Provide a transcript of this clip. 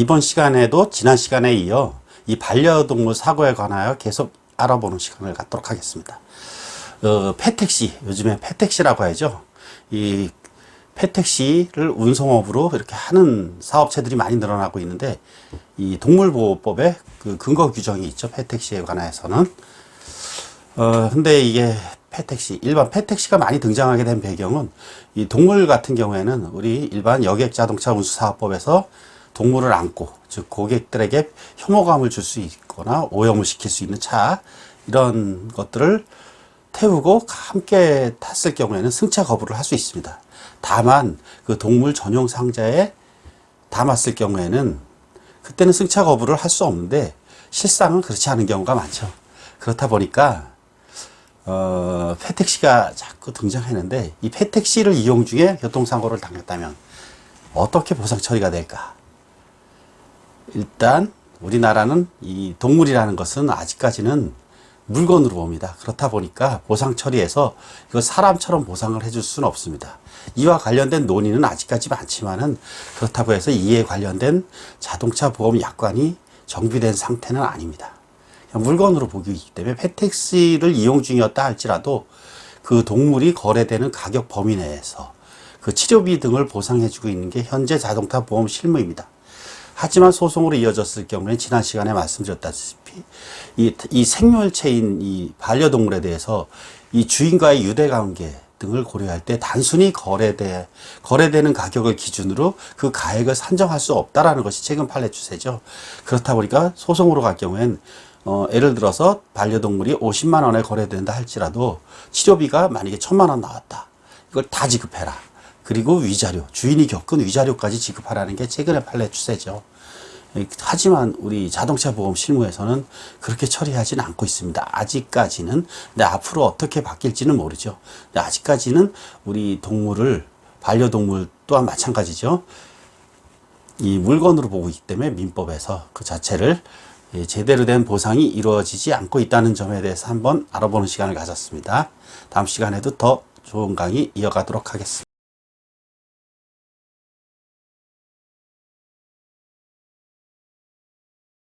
이번 시간에도 지난 시간에 이어 이 반려동물 사고에 관하여 계속 알아보는 시간을 갖도록 하겠습니다. 어, 패택시, 요즘에 패택시라고 하죠. 이 패택시를 운송업으로 이렇게 하는 사업체들이 많이 늘어나고 있는데, 이 동물보호법에 그 근거 규정이 있죠. 패택시에 관해서는. 어, 근데 이게 패택시, 일반 패택시가 많이 등장하게 된 배경은 이 동물 같은 경우에는 우리 일반 여객 자동차 운수 사업법에서 동물을 안고, 즉 고객들에게 혐오감을 줄 수 있거나 오염을 시킬 수 있는 차, 이런 것들을 태우고 함께 탔을 경우에는 승차 거부를 할 수 있습니다. 다만 그 동물 전용 상자에 담았을 경우에는 그때는 승차 거부를 할 수 없는데 실상은 그렇지 않은 경우가 많죠. 그렇다 보니까 어, 패택시가 자꾸 등장하는데 이 패택시를 이용 중에 교통사고를 당했다면 어떻게 보상 처리가 될까? 일단 우리나라는 이 동물이라는 것은 아직까지는 물건으로 봅니다. 그렇다 보니까 보상 처리에서 이거 사람처럼 보상을 해줄 수는 없습니다. 이와 관련된 논의는 아직까지 많지만은 그렇다고 해서 이에 관련된 자동차 보험 약관이 정비된 상태는 아닙니다. 물건으로 보기 때문에 패택시를 이용 중이었다 할지라도 그 동물이 거래되는 가격 범위 내에서 그 치료비 등을 보상해주고 있는 게 현재 자동차 보험 실무입니다. 하지만 소송으로 이어졌을 경우에 지난 시간에 말씀드렸다시피 이, 이 생물체인 이 반려동물에 대해서 이 주인과의 유대 관계 등을 고려할 때 단순히 거래돼 거래되는 가격을 기준으로 그 가액을 산정할 수 없다라는 것이 최근 판례 추세죠. 그렇다 보니까 소송으로 갈 경우엔 어, 예를 들어서 반려동물이 50만 원에 거래된다 할지라도 치료비가 만약에 1000만 원 나왔다. 이걸 다 지급해라. 그리고 위자료, 주인이 겪은 위자료까지 지급하라는 게 최근의 판례 추세죠. 하지만 우리 자동차 보험 실무에서는 그렇게 처리하지는 않고 있습니다. 아직까지는. 근데 앞으로 어떻게 바뀔지는 모르죠. 근데 아직까지는 우리 동물을, 반려동물 또한 마찬가지죠. 이 물건으로 보고 있기 때문에 민법에서 그 자체를 예, 제대로 된 보상이 이루어지지 않고 있다는 점에 대해서 한번 알아보는 시간을 가졌습니다. 다음 시간에도 더 좋은 강의 이어가도록 하겠습니다.